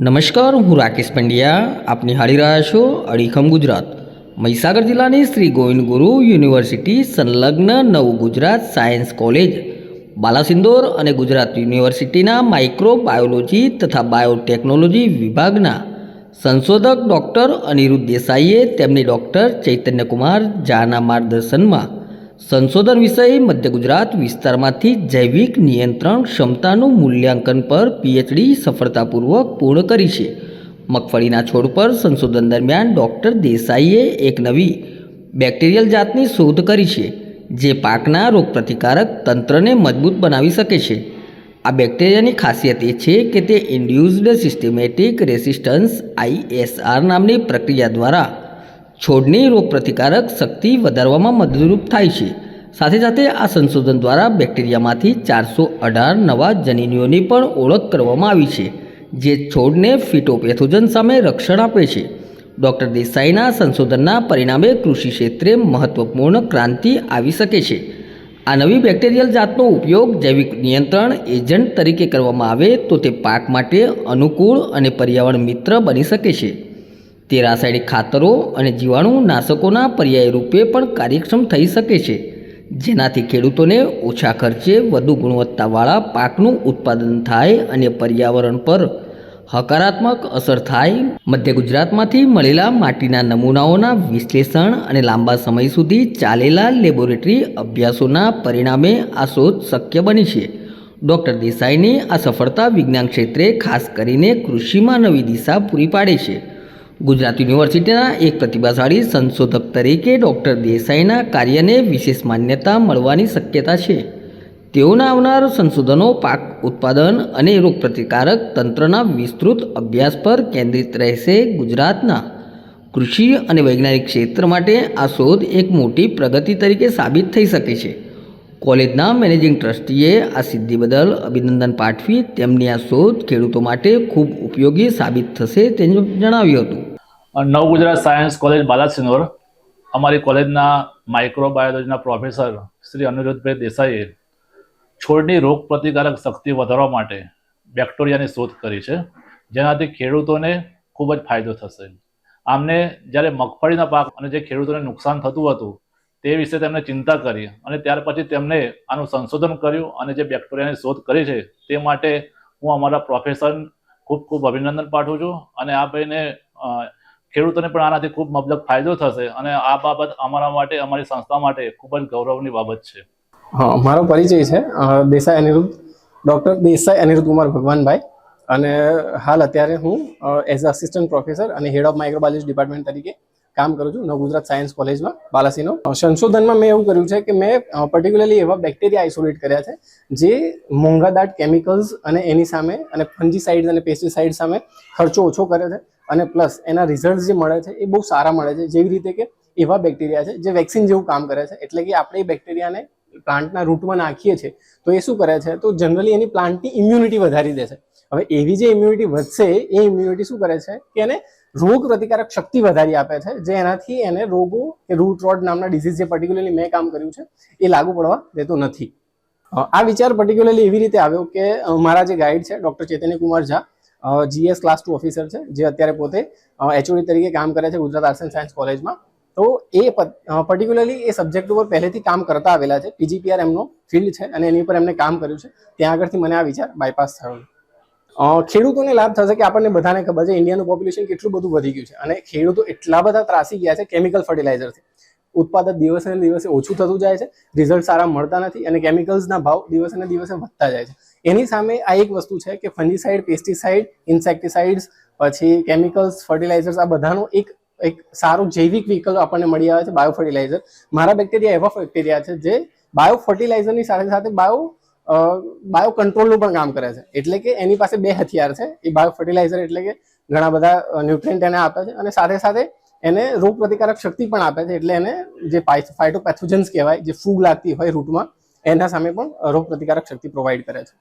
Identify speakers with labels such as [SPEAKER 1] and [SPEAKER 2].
[SPEAKER 1] નમસ્કાર, હું રાકેશ પંડ્યા. આપ નિહાળી રહ્યા છો અડીખમ ગુજરાત. મહીસાગર જિલ્લાની શ્રી ગોવિંદ ગુરુ યુનિવર્સિટી સંલગ્ન નવું ગુજરાત સાયન્સ કોલેજ, બાલાસિંદોર અને ગુજરાત યુનિવર્સિટીના માઇક્રોબાયોલોજી તથા બાયોટેકનોલોજી વિભાગના સંશોધક ડૉક્ટર અનિરુદ્ધ દેસાઈએ તેમની ડૉક્ટર ચૈતન્યકુમાર ઝાના માર્ગદર્શનમાં સંશોધન વિષય મધ્ય ગુજરાત વિસ્તારમાંથી જૈવિક નિયંત્રણ ક્ષમતાનું મૂલ્યાંકન પર પીએચડી સફળતાપૂર્વક પૂર્ણ કરી છે. મગફળીના છોડ પર સંશોધન દરમિયાન ડૉક્ટર દેસાઈએ એક નવી બેક્ટેરિયલ જાતની શોધ કરી છે, જે પાકના રોગપ્રતિકારક તંત્રને મજબૂત બનાવી શકે છે. આ બેક્ટેરિયાની ખાસિયત એ છે કે તે ઇન્ડ્યુઝડ સિસ્ટેમેટિક રેસિસ્ટન્સ આઈએસઆર નામની પ્રક્રિયા દ્વારા છોડની રોગપ્રતિકારક શક્તિ વધારવામાં મદદરૂપ થાય છે. સાથે સાથે આ સંશોધન દ્વારા બેક્ટેરિયામાંથી ચારસો અઢાર નવા જનીનીઓની પણ ઓળખ કરવામાં આવી છે, જે છોડને ફિટોપેથોજન સામે રક્ષણ આપે છે. ડૉક્ટર દેસાઈના સંશોધનના પરિણામે કૃષિ ક્ષેત્રે મહત્વપૂર્ણ ક્રાંતિ આવી શકે છે. આ નવી બેક્ટેરિયલ જાતનો ઉપયોગ જૈવિક નિયંત્રણ એજન્ટ તરીકે કરવામાં આવે તો તે પાક માટે અનુકૂળ અને પર્યાવરણ મિત્ર બની શકે છે. તે રાસાયણિક ખાતરો અને જીવાણુ નાશકોના પર્યાય રૂપે પણ કાર્યક્ષમ થઈ શકે છે, જેનાથી ખેડૂતોને ઓછા ખર્ચે વધુ ગુણવત્તાવાળા પાકનું ઉત્પાદન થાય અને પર્યાવરણ પર હકારાત્મક અસર થાય. મધ્ય ગુજરાતમાંથી મળેલા માટીના નમૂનાઓના વિશ્લેષણ અને લાંબા સમય સુધી ચાલેલા લેબોરેટરી અભ્યાસોના પરિણામે આ શોધ શક્ય બની છે. ડૉક્ટર દેસાઈની આ સફળતા વિજ્ઞાન ક્ષેત્રે ખાસ કરીને કૃષિમાં નવી દિશા પૂરી પાડે છે. ગુજરાત યુનિવર્સિટીના એક પ્રતિભાશાળી સંશોધક તરીકે ડૉક્ટર દેસાઈના કાર્યને વિશેષ માન્યતા મળવાની શક્યતા છે. તેઓના આવનાર સંશોધનો પાક ઉત્પાદન અને રોગપ્રતિકારક તંત્રના વિસ્તૃત અભ્યાસ પર કેન્દ્રિત રહેશે ગુજરાતના. કૃષિ અને વૈજ્ઞાનિક ક્ષેત્ર માટે આ શોધ એક મોટી પ્રગતિ તરીકે સાબિત થઈ શકે છે. કોલેજના મેનેજિંગ ટ્રસ્ટીએ આ સિદ્ધિ બદલ અભિનંદન પાઠવી તેમની આ શોધ ખેડૂતો માટે ખૂબ ઉપયોગી સાબિત થશે તેમ જણાવ્યું હતું.
[SPEAKER 2] નવ ગુજરાત સાયન્સ કોલેજ બાલાસિનોર. અમારી કોલેજના માઇક્રોબાયોલોજીના પ્રોફેસર શ્રી અનિરુદ્ધભાઈ દેસાઈએ છોડની રોગ પ્રતિકારક શક્તિ વધારવા માટે બેક્ટેરિયાની શોધ કરી છે, જેનાથી ખેડૂતોને ખૂબ જ ફાયદો થશે. આમને જ્યારે મગફળીના પાક અને જે ખેડૂતોને નુકસાન થતું હતું, તે વિશે તેમણે ચિંતા કરી અને ત્યાર પછી તેમણે આનું સંશોધન કર્યું અને જે બેક્ટેરિયાની શોધ કરી છે, તે માટે હું અમારા પ્રોફેસર ખૂબ ખૂબ અભિનંદન પાઠવું છું અને આ ભાઈને ખેડૂતોને પણ આનાથી ખૂબ મબલક ફાયદો થશે અને આ બાબત અમારા માટે, અમારી સંસ્થા માટે ખૂબ જ ગૌરવની બાબત છે.
[SPEAKER 3] હા, મારો પરિચય છે. દેસાઈ અનિરુદ્ધ, ડૉક્ટર દેસાઈ અનિરુદ્ધ કુમાર ભગવાનભાઈ. અને હાલ અત્યારે હું એઝ અ આસિસ્ટન્ટ પ્રોફેસર અને હેડ ઓફ માઇક્રોબાયોલોજી ડિપાર્ટમેન્ટ તરીકે કામ કરું છું નવ ગુજરાત સાયન્સ કોલેજમાં બાલાસીનો. સંશોધનમાં મેં એવું કર્યું છે કે મેં પર્ટિક્યુલરલી એવા બેક્ટેરિયા આઇસોલેટ કર્યા છે, જે મોંઘાદાટ કેમિકલ્સ અને એની સામે અને ફંજીસાઇડ્સ અને પેસ્ટિસાઇડ સામે ખર્ચો ઓછો કર્યો છે. અને પ્લસ એના રિઝલ્ટ જે મળે છે એ બહુ સારા મળે છે. જેવી રીતે કે એવા બેક્ટેરિયા છે જે વેક્સિન જેવું કામ કરે છે. એટલે કે આપણે એ બેક્ટેરિયાને પ્લાન્ટના રૂટમાં નાખીએ છીએ, તો એ શું કરે છે? તો જનરલી એની પ્લાન્ટની ઇમ્યુનિટી વધારી દે છે. હવે એવી જે ઇમ્યુનિટી વધશે, એ ઇમ્યુનિટી શું કરે છે? કે એને રોગ પ્રતિકારક શક્તિ વધારી આપે છે, જે એનાથી એને રોગો, કે રૂટ રોડ નામના ડિઝીઝ જે પર્ટિક્યુલરલી મેં કામ કર્યું છે, એ લાગુ પડવા દેતું નથી. આ વિચાર પર્ટિક્યુલરલી એવી રીતે આવ્યો કે મારા જે ગાઈડ છે doctor Chaitanya Kumar Jha GS class two officer છે, જે અત્યારે પોતે એચઓડી તરીકે કામ કરે છે ગુજરાત આર્ટ્સ એન્ડ સાયન્સ કોલેજમાં તો એ પર્ટિક્યુલરલી એ સબ્જેક્ટ ઉપર પહેલેથી કામ કરતા આવેલા છે. પીજીપીઆર એમનો ફિલ્ડ છે અને એની ઉપર એમને કામ કર્યું છે. ત્યાં આગળથી મને આ વિચાર બાયપાસ થયો. ખેડૂતોને લાભ થશે કે આપણને બધાને ખબર છે ઇન્ડિયાનું પોપ્યુલેશન કેટલું બધું વધી ગયું છે. અને ખેડૂતો એટલા બધા ત્રાસી ગયા છે કેમિકલ ફર્ટિલાઇઝરથી ઉત્પાદન દિવસે ને દિવસે ઓછું થતું જાય છે રિઝલ્ટ સારા મળતા નથી અને કેમિકલ્સના ભાવ દિવસે ને દિવસે વધતા જાય છે. એની સામે આ એક વસ્તુ છે કે ફંજીસાઇડ પેસ્ટિસાઇડ ઇન્સેક્ટિસાઇડ્સ પછી કેમિકલ્સ ફર્ટિલાઇઝર્સ આ બધાનો એક એક સારું જૈવિક વિકલ્પ આપણને મળી આવે છે બાયો ફર્ટિલાઇઝર મારા બેક્ટેરિયા એવા બેક્ટેરિયા છે જે બાયો ફર્ટિલાઇઝરની સાથે સાથે બાયો બાયો કંટ્રોલનું પણ કામ કરે છે. એટલે કે એની પાસે બે હથિયાર છે. એ બાયો ફર્ટિલાઇઝર એટલે કે ઘણા બધા ન્યુટ્રિયન્ટ એને આપે છે અને સાથે સાથે એને રોગ પ્રતિકારક શક્તિ પણ આપે છે, એટલે એને જે ફાઇટોપેથોજન્સ કહેવાય, જે ફૂગ લાગતી હોય રૂટમાં એના સામે પણ રોગ પ્રતિકારક શક્તિ પ્રોવાઈડ કરે છે.